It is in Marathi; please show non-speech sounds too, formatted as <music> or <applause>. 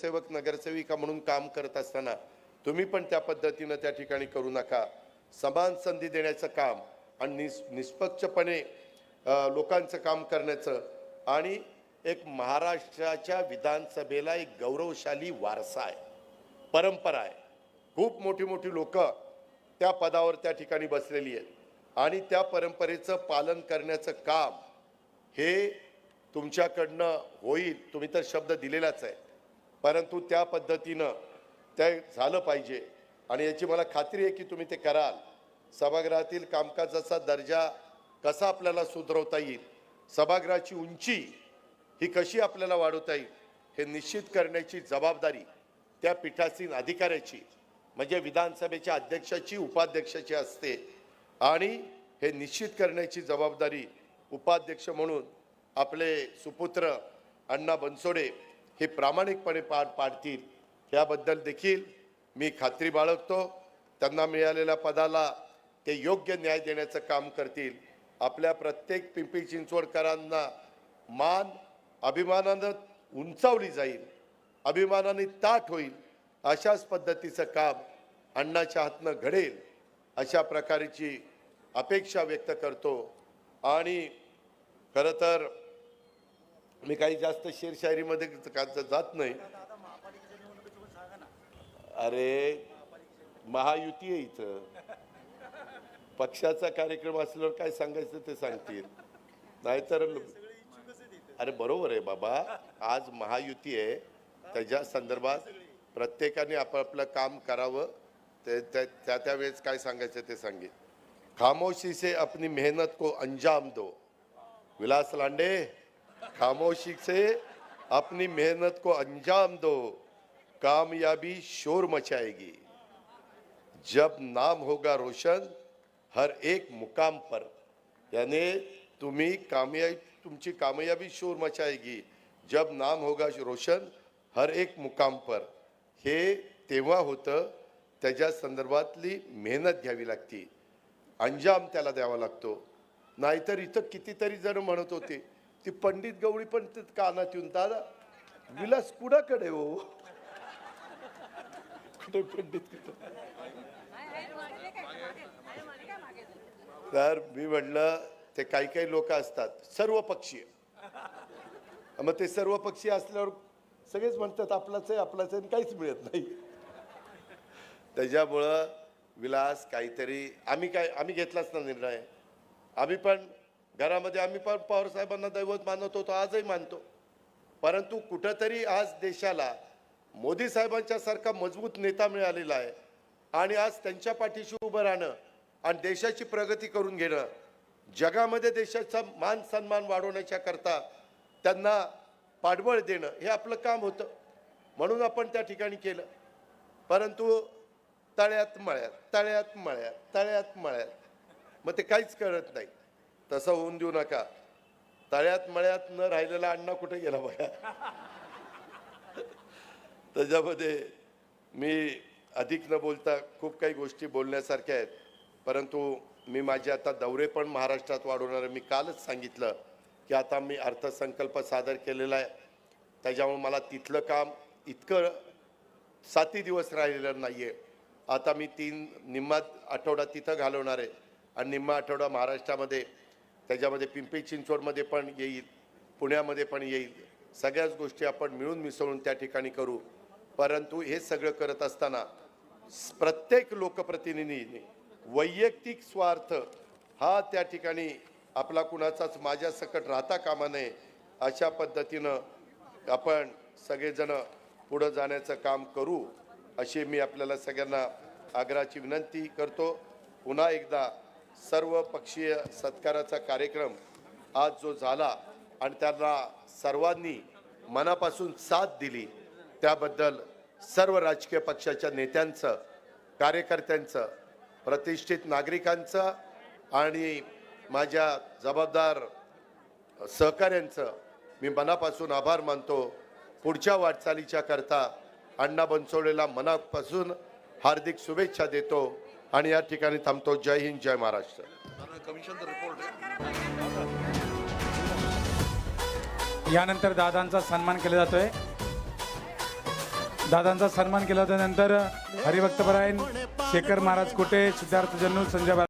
नगरसेवक नगरसेविका म्हणून काम करत असताना तुम्ही पण त्या पद्धतीनं त्या ठिकाणी करू नका. समान संधी देण्याचं काम आणि निस् निष्पक्षपणे लोकांचं काम करण्याचं आणि एक महाराष्ट्राच्या विधानसभेला एक गौरवशाली वारसा आहे. परंपरा आहे. खूप मोठी मोठी लोक त्या पदावर त्या ठिकाणी बसलेली आहेत. आणि त्या परंपरेचं पालन करण्याचं काम हे तुमच्याकडनं होईल. तुम्ही तर शब्द दिलेलाच आहे. परंतु त्या पद्धतीनं ते झालं पाहिजे. आणि याची मला खात्री आहे की तुम्ही ते कराल. सभागृहातील कामकाजाचा दर्जा कसा आपल्याला सुधरवता येईल? सभागृहाची उंची ही कशी आपल्याला वाढवता येईल? हे निश्चित करण्याची जबाबदारी त्या पीठासीन अधिकाऱ्याची म्हणजे विधानसभेच्या अध्यक्षाची उपाध्यक्षाची असते. आणि हे निश्चित करण्याची जबाबदारी उपाध्यक्ष म्हणून आपले सुपुत्र अण्णा बनसोडे हे प्रामाणिकपणे पार पाडतील. याबद्दल देखील मी खात्री बाळगतो. त्यांना मिळालेल्या पदाला ते योग्य न्याय देण्याचं काम करतील. आपल्या प्रत्येक पिंपरी चिंचवडकरांना मान अभिमानानं उंचावली जाईल. अभिमानाने ताट होईल. अशाच पद्धतीचं काम अण्णाच्या हातनं घडेल अशा प्रकारची अपेक्षा व्यक्त करतो. आणि खरं तर मी काही जास्त शेरशायरीमध्ये का- जात नाही. अरे महायुती आहे इथं. पक्षाचा कार्यक्रम असल्यावर काय सांगायचं ते सांगतील. नाहीतर अरे बरोबर आहे बाबा. आज महायुती आहे. त्याच्या संदर्भात प्रत्येकाने आपापलं काम करावं. ते त्या त्या त्यावेळेस काय सांगायचं ते सांगेल खामोशी से अपनी मेहनत को अंजाम दो. विलास लांडे? खामोशी से अपनी मेहनत को अंजाम दो कामयाबी शोर मचाएगी। जब नाम होगा रोशन हर एक मुकाम पर। यानी तुम्ही कामयाबी तुमची कामयाबी शोर मचाएगी। जब नाम होगा रोशन हर एक मुकाम पर। हे तेव्हा होतं त्याच्या संदर्भातली मेहनत घ्यावी लागती। अंजाम त्याला द्यावा लागतो। नाहीतर इथं कितीतरी जण म्हणत होते ती पंडित गवळी पण ते कानात येऊन दादा विलास कुणाकडे हो? कुठे पंडित तर मी म्हटलं ते काही काही लोक असतात सर्व पक्षीय मग ते सर्व पक्षीय असल्यावर सगळेच म्हणतात आपलाच आहे आपलाच आहे आणि काहीच मिळत नाही. त्याच्यामुळं विलास काहीतरी आम्ही काय आम्ही घेतलाच ना निर्णय. आम्ही पण घरामध्ये आम्ही पण पवारसाहेबांना दैवत मानत होतो आजही मानतो. परंतु कुठंतरी आज देशाला मोदी साहेबांच्या सारखा मजबूत नेता मिळालेला आहे आणि आज त्यांच्या पाठीशी उभं राहणं आणि देशाची प्रगती करून घेणं जगामध्ये देशाचा मान सन्मान वाढवण्याच्या करता त्यांना पाठबळ देणं हे आपलं काम होतं. म्हणून आपण त्या ठिकाणी केलं. परंतु तळ्यात मळ्यात तळ्यात मळ्यात तळ्यात मळ्यात. मग ते काहीच कळत नाही. तसं होऊन देऊ नका. तळ्यात मळ्यात न राहिलेला अण्णा कुठे गेला बघा? <laughs> त्याच्यामध्ये मी अधिक न बोलता खूप काही गोष्टी बोलण्यासारख्या आहेत. परंतु मी माझे आता दौरे पण महाराष्ट्रात वाढवणार आहे. मी कालच सांगितलं की आता मी अर्थसंकल्प सादर केलेला आहे. त्याच्यामुळे मला तिथलं काम इतकं साती दिवस राहिलेलं नाही आहे आता मी तीन निम्मा आठवडा तिथं घालवणार आहे. आणि निम्मा आठवडा महाराष्ट्रामध्ये त्याच्यामध्ये पिंपरी चिंचवडमध्ये पण येईल पुण्यामध्ये पण येईल. सगळ्याच गोष्टी आपण मिळून मिसळून त्या ठिकाणी करू. परंतु हे सगळं करत असताना प्रत्येक लोकप्रतिनिधीने वैयक्तिक स्वार्थ हा त्या ठिकाणी आपला कुणाचाच माझ्या सकट राहता कामा नये अशा पद्धतीनं आपण सगळेजणं पुढं जाण्याचं काम करू अशी मी आपल्याला सगळ्यांना आग्रहाची विनंती करतो. पुन्हा एकदा सर्व पक्षीय सत्काराचा कार्यक्रम आज जो झाला आणि त्यांना सर्वांनी मनापासून साथ दिली त्याबद्दल सर्व राजकीय पक्षाच्या नेत्यांचं कार्यकर्त्यांचं प्रतिष्ठित नागरिकांचं आणि माझ्या जबाबदार सहकाऱ्यांचं मी मनापासून आभार मानतो. पुढच्या वाटचालीच्या करता अण्णा बनसोडेला मनापासून हार्दिक शुभेच्छा देतो. आणि या ठिकाणी थांबतो. जय हिंद जय महाराष्ट्र. यानंतर दादांचा सन्मान केला जातोय. दादांचा सन्मान केला जातो नंतर हरिभक्तपरायण शेखर महाराज कोटे सिद्धार्थ जन्नू संजय